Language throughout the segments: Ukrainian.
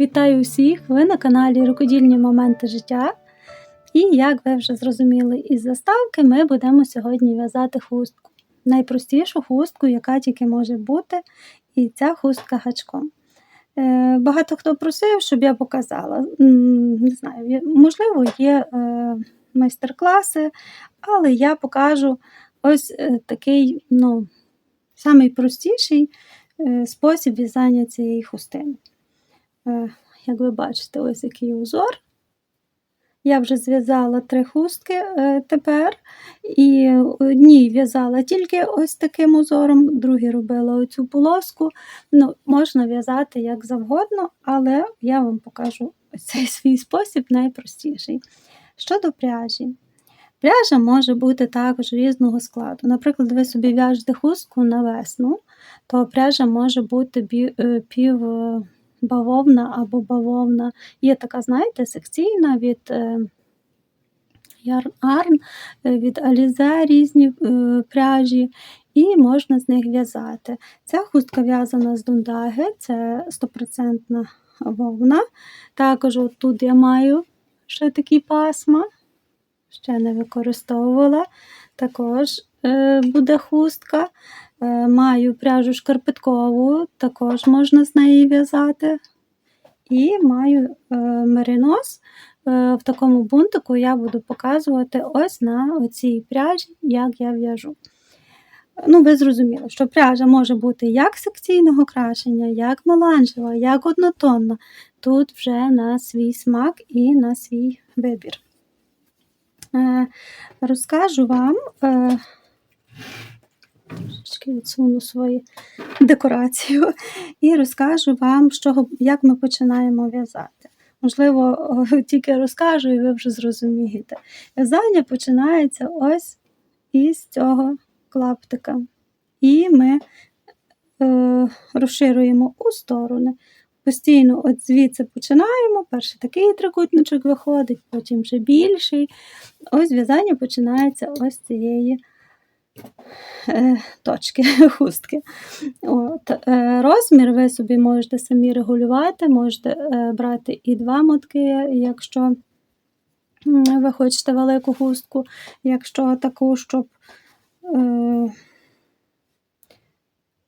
Вітаю усіх! Ви на каналі Рукодільні моменти життя. І як ви вже зрозуміли із заставки, ми будемо сьогодні в'язати хустку. Найпростішу хустку, яка тільки може бути, і ця хустка гачком. Е, Багато хто просив, щоб я показала. Не знаю, можливо, є е, майстер-класи, але я покажу ось е, такий, ну, самий простіший е, спосіб в'язання цієї хустини. Е, Як ви бачите, ось який узор. Я вже зв'язала три хустки е, тепер, і одній в'язала тільки ось таким узором, другій робила оцю полоску. Ну, можна в'язати як завгодно, але я вам покажу цей свій спосіб найпростіший. Щодо пряжі. Пряжа може бути також різного складу. Наприклад, ви собі в'яжете хустку на весну, то пряжа може бути е, пів е, бавовна або бавовна. Є така, знаєте, секційна від е, Yarn е, від Alize різні е, пряжі, і можна з них в'язати. Ця хустка в'язана з дундаги, це 100% вовна. Також от тут я маю ще такі пасма, ще не використовувала. Також буде хустка. Е, Маю пряжу шкарпеткову, також можна з неї в'язати. І маю е, меринос. Е, в такому бунтику я буду показувати ось на цій пряжі, як я в'яжу. Ну, ви зрозуміли, що пряжа може бути як секційного крашення, як меланжева, як однотонна. Тут вже на свій смак і на свій вибір. Розкажу вам, трошечки відсуну свою декорацію, і розкажу вам, чого, як ми починаємо в'язати. Можливо, тільки розкажу, і ви вже зрозумієте. В'язання починається ось із цього клаптика. І ми е, розширюємо у сторони. Постійно от звідси починаємо. Перший такий трикутничок виходить, потім вже більший. Ось в'язання починається ось цієї точки, хустки. От, е, розмір ви собі можете самі регулювати, можете е, брати і два мотки, якщо ви хочете велику хустку, якщо таку, щоб. Е,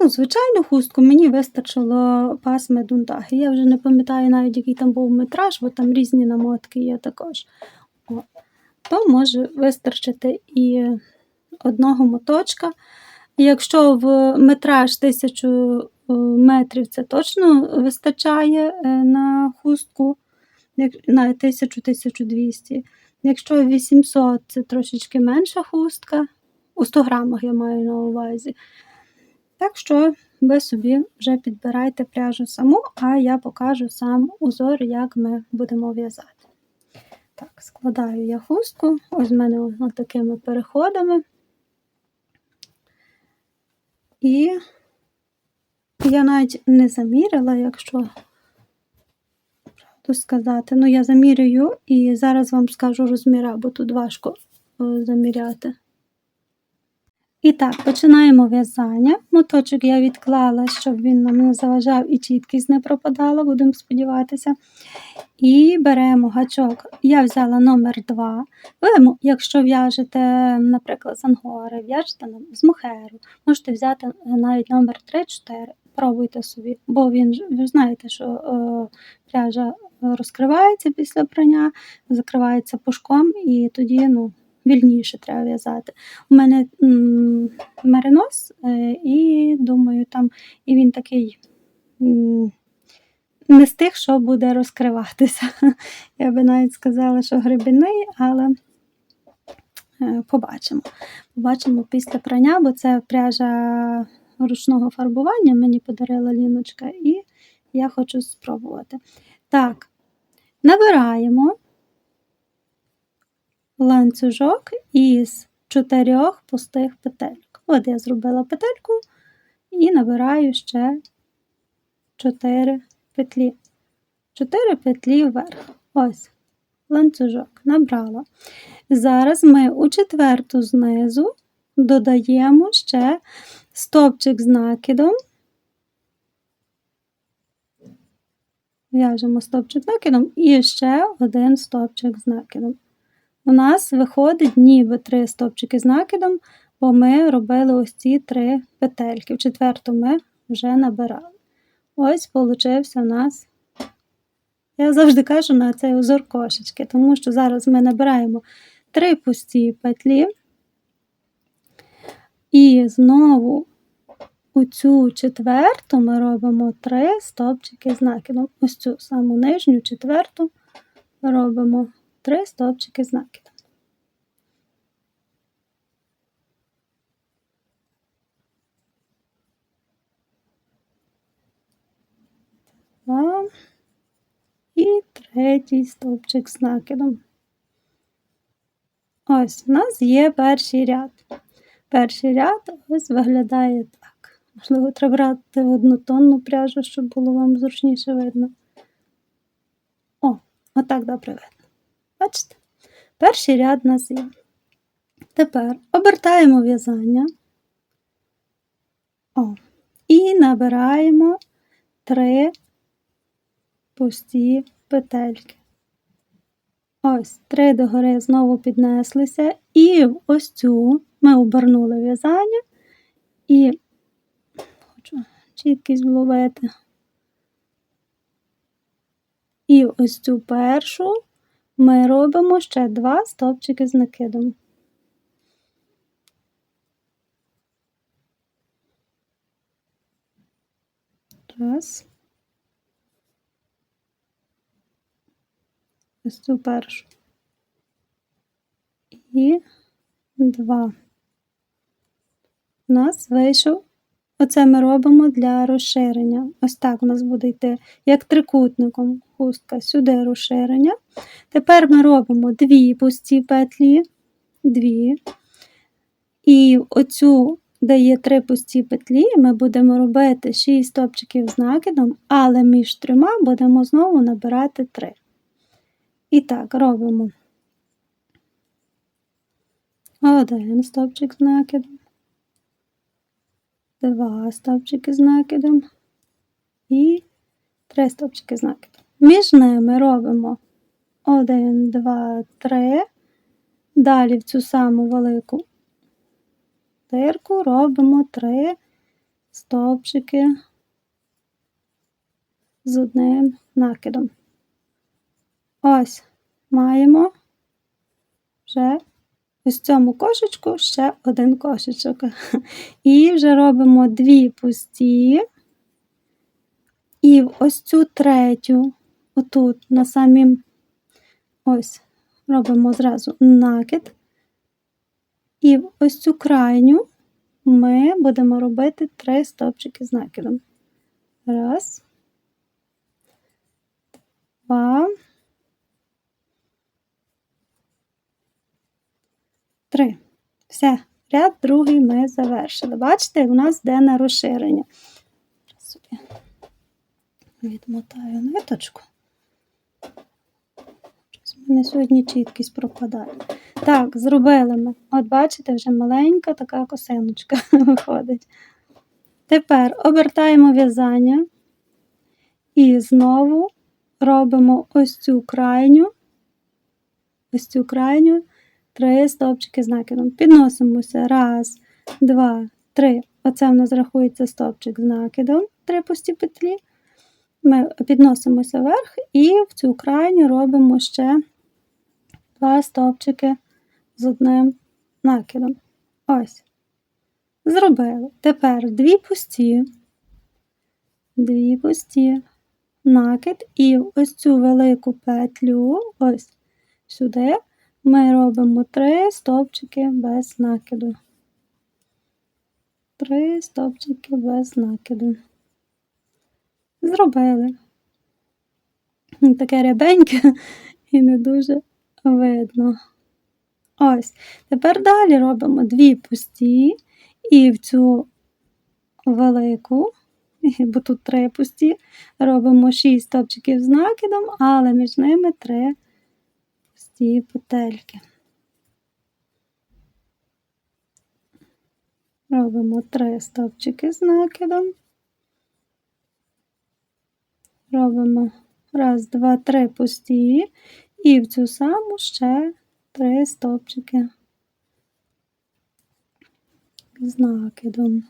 Ну, звичайну хустку мені вистачило пасми дундаги. Я вже не пам'ятаю навіть, який там був метраж, бо там різні намотки є також. О. То може вистачити і одного моточка. Якщо в метраж 1000 е, метрів це точно вистачає е, на хустку, на 1000-1200. Якщо 800 це трошечки менша хустка, у 100 грамах я маю на увазі. Так що ви собі вже підбирайте пряжу саму, а я покажу сам узор, як ми будемо в'язати. Так, складаю я хустку, ось в мене такими переходами. І я навіть не заміряла, якщо правду сказати. Ну, я замірюю і зараз вам скажу розміра, бо тут важко е, заміряти. І так, починаємо в'язання. Моточок я відклала, щоб він нам не заважав і чіткість не пропадала, будемо сподіватися. І беремо гачок. Я взяла номер 2. Ви, якщо в'яжете, наприклад, з ангори, в'яжете з мохеру, можете взяти навіть номер 3-4. Пробуйте собі, бо він ви знаєте, що е, пряжа розкривається після прання, закривається пушком, і тоді ну, вільніше треба в'язати. У мене м, меринос, е, і думаю, там і він такий не з тих, що буде розкриватися. Я би навіть сказала, що грибіний, але е, побачимо. Побачимо після прання, бо це пряжа ручного фарбування мені подарила Ліночка, і я хочу спробувати. Так, набираємо ланцюжок із чотирьох пустих петельок. От я зробила петельку і набираю ще 4 петлі. 4 петлі вверх. Ось ланцюжок набрала. Зараз ми у четверту знизу додаємо ще стовпчик з накидом в'яжемо стовпчик накидом і ще один стовпчик з накидом. У нас виходить ніби три стовпчики з накидом, бо ми робили ось ці три петельки. В четверту ми вже набирали. Ось получився у нас. Я завжди кажу на цей узор кошечки, тому що зараз ми набираємо три пусті петлі. І знову у цю четверту ми робимо три стовпчики з накидом. Ось цю саму нижню четверту робимо три стовпчики з накидом. Два. І третій стовпчик з накидом. Ось у нас є перший ряд. Перший ряд ось виглядає так. Можливо, треба брати однотонну пряжу, щоб було вам зручніше видно. О, отак добре видно. Бачите? Перший ряд у. Тепер обертаємо в'язання. О, і набираємо три пусті петельки. Ось, три догори знову піднеслися, і ось цю ми обернули в'язання і хочу чіткість вловити. І ось цю першу ми робимо ще два стовпчики з накидом. Раз. ось цю першу. І два. У нас вийшов. Оце ми робимо для розширення. Ось так у нас буде йти, як трикутником хустка, сюди розширення. Тепер ми робимо дві пусті петлі, дві. І оцю, де є три пусті петлі, ми будемо робити 6 стопчиків з накидом, але між трьома будемо знову набирати 3. І так, робимо один стовпчик з накидом, два стовпчики з накидом і три стовпчики з накидом. Між ними робимо один, два, три. Далі в цю саму велику дирку робимо три стовпчики з одним накидом. Ось маємо вже ось цьому кошечку ще один кошечок. І вже робимо дві пусті. І ось цю третю, отут, на самім ось, робимо зразу накид. І ось цю крайню ми будемо робити три стопчики з накидом. Раз, два. Три. Все, ряд другий ми завершили. Бачите, у нас йде на розширення. Собі відмотаю ниточку. У мене сьогодні чіткість пропадає. Так, зробили ми. От, бачите, вже маленька така косиночка виходить. Тепер обертаємо в'язання і знову робимо ось цю крайню, ось цю крайню три стовпчики з накидом. Підносимося. Раз, два, три. Оце в нас рахується стовпчик з накидом, три пусті петлі. Ми підносимося вверх і в цю крайню робимо ще два стовпчики з одним накидом. Ось. Зробили. Тепер дві пусті, дві пусті, накид, і ось цю велику петлю, ось сюди, ми робимо три стовпчики без накиду. Три стовпчики без накиду. Зробили. Таке рябеньке і не дуже видно. Ось. Тепер далі робимо дві пусті і в цю велику, бо тут три пусті, робимо шість стовпчиків з накидом, але між ними три ці петельки. Робимо три стовпчики з накидом, робимо Раз, два, три пусті. І в цю саму ще три стовпчики з накидом.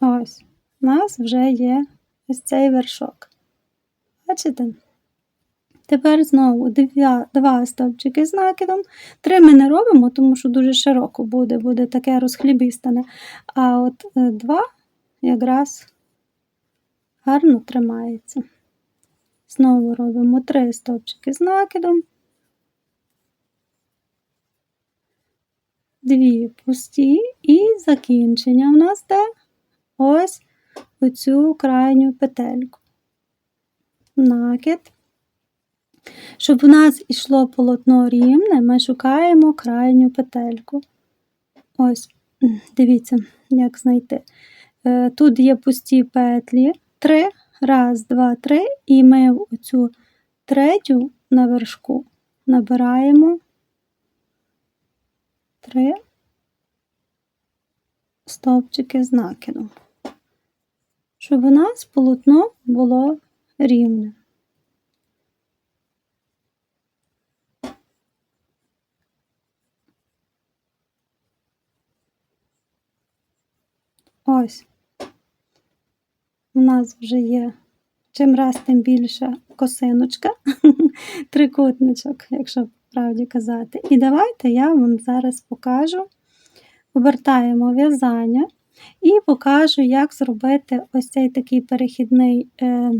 Ось, у нас вже є ось цей вершок. Бачите? Тепер знову два, два стовпчики з накидом. Три ми не робимо, тому що дуже широко буде, буде таке розхлібістане. А от е, два якраз гарно тримається. Знову робимо три стовпчики з накидом. Дві пусті і закінчення в нас де ось оцю крайню петельку. Накид. Щоб у нас йшло полотно рівне, ми шукаємо крайню петельку. Ось, дивіться, як знайти. Е, тут є пусті петлі. Три. Раз, два, три. І ми в оцю третю на вершку набираємо три стовпчики з накидом, щоб у нас полотно було рівне. Ось. У нас вже є чим раз тим більша косиночка, трикутничок, якщо правді казати. І давайте я вам зараз покажу, обертаємо в'язання і покажу, як зробити ось цей такий перехідний, е,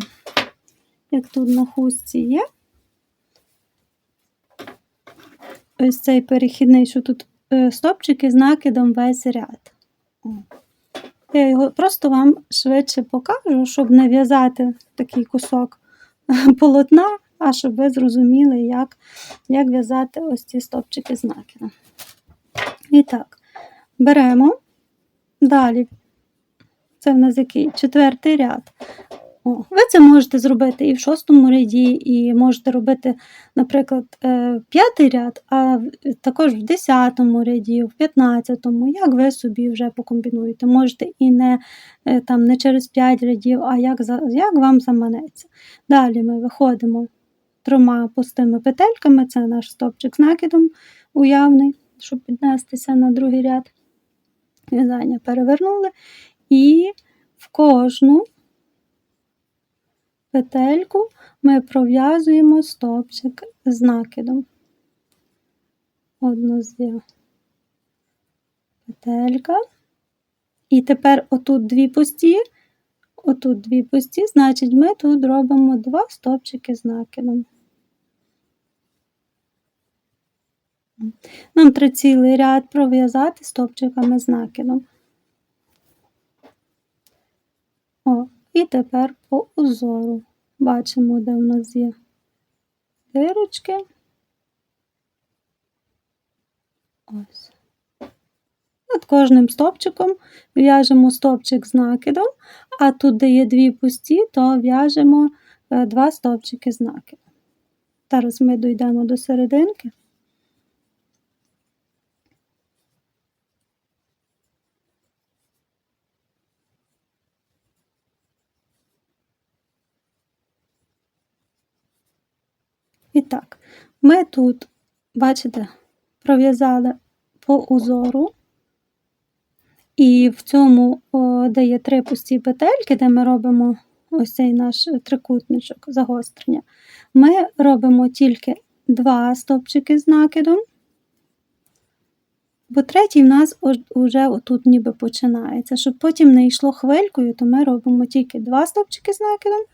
як тут на хустці є. Ось цей перехідний, що тут е, стопчики з накидом весь ряд. Я його просто вам швидше покажу, щоб не в'язати такий кусок полотна, а щоб ви зрозуміли, як як в'язати ось ці стопчики з накидом. І так, беремо далі, це в нас який четвертий ряд. Ви це можете зробити і в шостому ряді, і можете робити, наприклад, е, п'ятий ряд, а також в десятому ряді, в п'ятнадцятому, як ви собі вже покомбінуєте. Можете і не е, там, не через п'ять рядів, а як як вам заманеться. Далі ми виходимо трьома пустими петельками, це наш стопчик з накидом уявний, щоб піднестися на другий ряд. В'язання перевернули і в кожну петельку ми пров'язуємо стовпчик з накидом. Одну з петелька. І тепер отут дві пусті, отут дві пусті, значить, ми тут робимо два стовпчики з накидом. Нам треба цілий ряд пров'язати стовпчиками з накидом. О, і тепер по узору бачимо, де в нас є дирочки. Ось. Над кожним стопчиком в'яжемо стопчик з накидом, а тут, де є дві пусті, то в'яжемо е, два стопчики з накидом. Зараз ми дійдемо до серединки. І так, ми тут, бачите, пров'язали по узору, і в цьому, де є три пусті петельки, де ми робимо ось цей наш трикутничок загострення, ми робимо тільки два стовпчики з накидом, бо третій в нас вже отут ніби починається. Щоб потім не йшло хвилькою, то ми робимо тільки два стовпчики з накидом,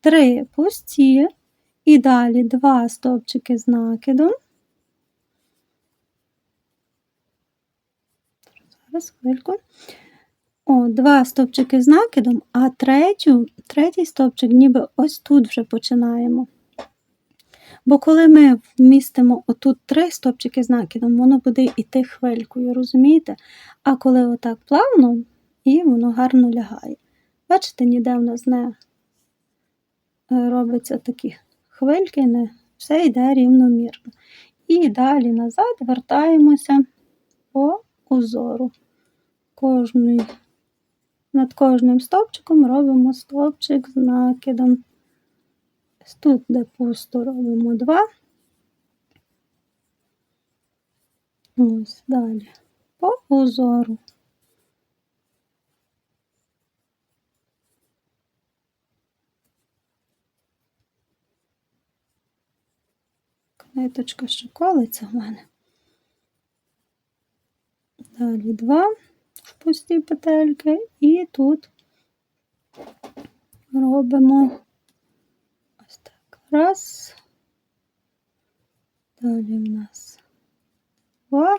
три пусті. І далі два стовпчики з накидом. Зараз хвильку. О, два стовпчики з накидом, а третю, третій стовпчик ніби ось тут вже починаємо. Бо коли ми вмістимо отут три стовпчики з накидом, воно буде йти хвилькою, розумієте? А коли отак плавно, і воно гарно лягає. Бачите, ніде в нас не е, робиться такі хвильки не все йде рівномірно. І далі назад вертаємося по узору. Кожний над кожним стовпчиком робимо стовпчик з накидом. Тут, де пусто, робимо два. Ось далі. По узору. Ниточка ще колиться в мене. Далі два в пусті петельки і тут робимо ось так. Раз. Далі в нас два.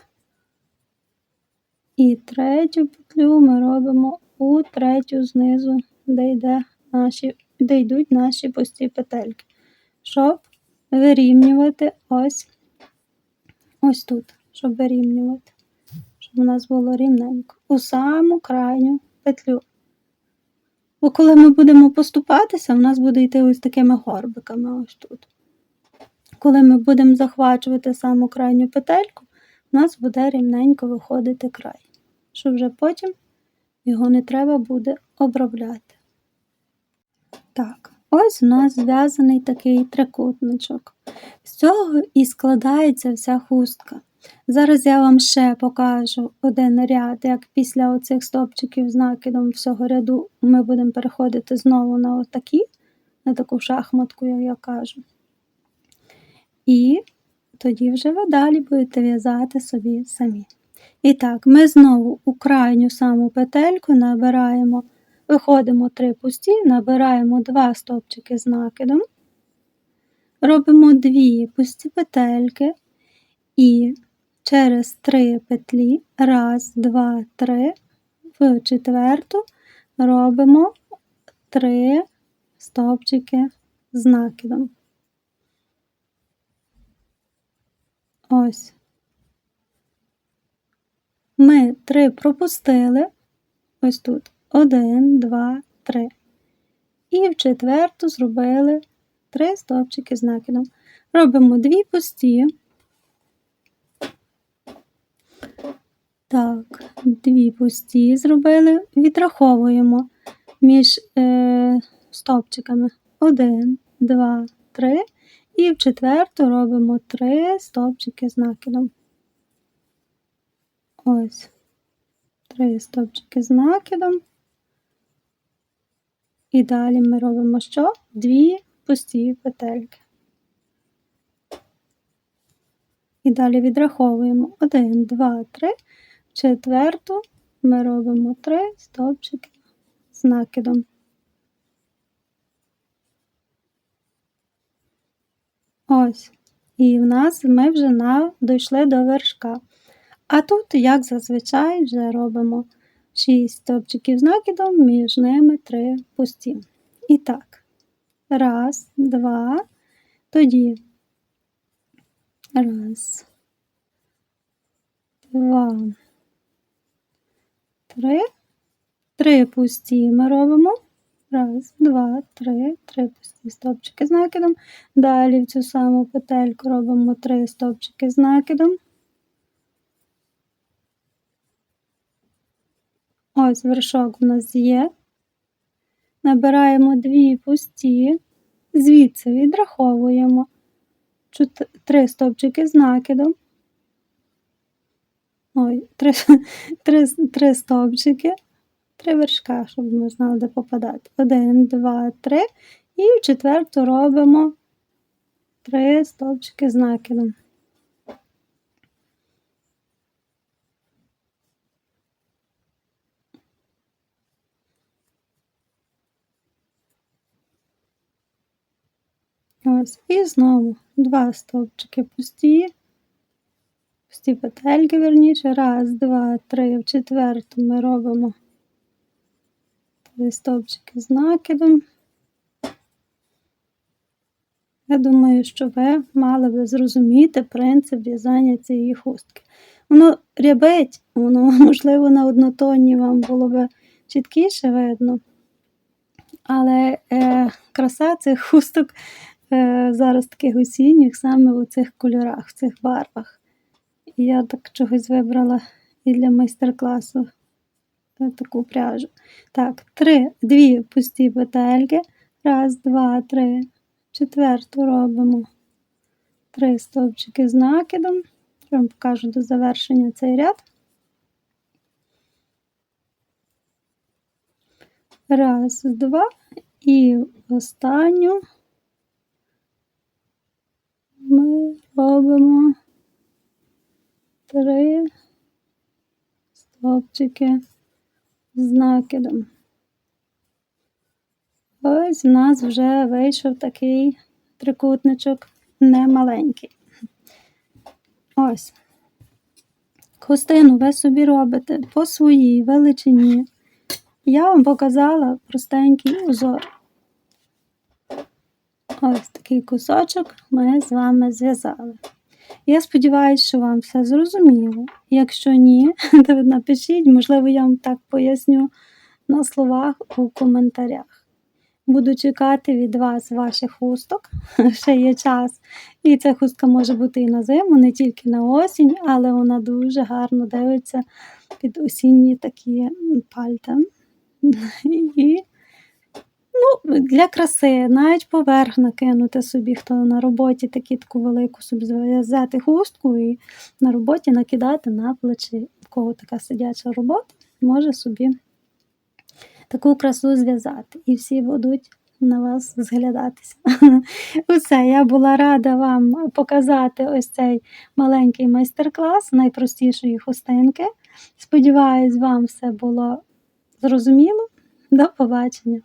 І третю петлю ми робимо у третю знизу, де йде наші, де йдуть наші пусті петельки, щоб вирівнювати ось ось тут, щоб вирівнювати, щоб у нас було рівненько. У саму крайню петлю. Бо коли ми будемо поступатися, в нас буде йти ось такими горбиками ось тут. Коли ми будемо захвачувати саму крайню петельку, у нас буде рівненько виходити край, що вже потім його не треба буде обробляти. Так, ось у нас зв'язаний такий трикутничок. З цього і складається вся хустка. Зараз я вам ще покажу один ряд, як після оцих стопчиків з накидом всього ряду ми будемо переходити знову на отакі, на таку шахматку, як я кажу. І тоді вже ви далі будете в'язати собі самі. І так, ми знову у крайню саму петельку набираємо, виходимо три пусті, набираємо два стопчики з накидом, робимо дві пусті петельки і через три петлі, раз, два, три, в четверту робимо три стовпчики з накидом. Ось. Ми три пропустили. Ось тут. Один, два, три. І в четверту зробили три стовпчики з накидом. Робимо дві пусті. Так, дві пусті зробили, відраховуємо між е, стовпчиками. Один, два, три. І в четверту робимо три стовпчики з накидом. Ось. Три стовпчики з накидом. І далі ми робимо що? Дві пусті петельки. І далі відраховуємо 1, 2, 3. В четверту ми робимо 3 стовпчики з накидом. Ось. І в нас ми вже на, дійшли до вершка. А тут, як зазвичай, вже робимо 6 стовпчиків з накидом, між ними 3 пусті. І так, раз, два, тоді раз, два, три, три пусті ми робимо. Раз, два, три, три пусті стовпчики з накидом. Далі в цю саму петельку робимо три стовпчики з накидом. Ось вершок у нас є. Набираємо дві пусті, звідси відраховуємо три стовпчики з накидом. Ой, три, три, три стовпчики три вершка, щоб ми знали, де попадати. Один, два, три. І в четверту робимо три стовпчики з накидом. Ось, і знову два стовпчики пусті, пусті петельки, верніше. Раз, два, три. В четверту ми робимо стовпчики з накидом. Я думаю, що ви мали би зрозуміти принцип в'язання цієї хустки. Воно рябить, воно, можливо, на однотонні вам було б чіткіше видно. Але е, краса цих хусток зараз таких осінніх саме у цих кольорах, в цих барвах. І я так чогось вибрала і для майстер-класу е, таку пряжу. Так, три, дві пусті петельки. Раз, два, три. Четверту робимо три стовпчики з накидом. Я вам покажу до завершення цей ряд. Раз, два. І останню ми робимо три стовпчики з накидом. Ось у нас вже вийшов такий трикутничок немаленький. Ось. Хустину ви собі робите по своїй величині. Я вам показала простенький узор. Ось такий кусочок ми з вами зв'язали. Я сподіваюся, що вам все зрозуміло. Якщо ні, то напишіть, можливо, я вам так поясню на словах у коментарях. Буду чекати від вас ваших хусток. Ще є час. І ця хустка може бути і на зиму, не тільки на осінь, але вона дуже гарно дивиться під осінні такі пальта. І ну, для краси, навіть поверх накинути собі, хто на роботі такі таку велику собі зв'язати хустку і на роботі накидати на плечі. В кого така сидяча робота, може собі таку красу зв'язати. І всі будуть на вас зглядатися. Усе, я була рада вам показати ось цей маленький майстер-клас найпростішої хустинки. Сподіваюсь, вам все було зрозуміло. До побачення!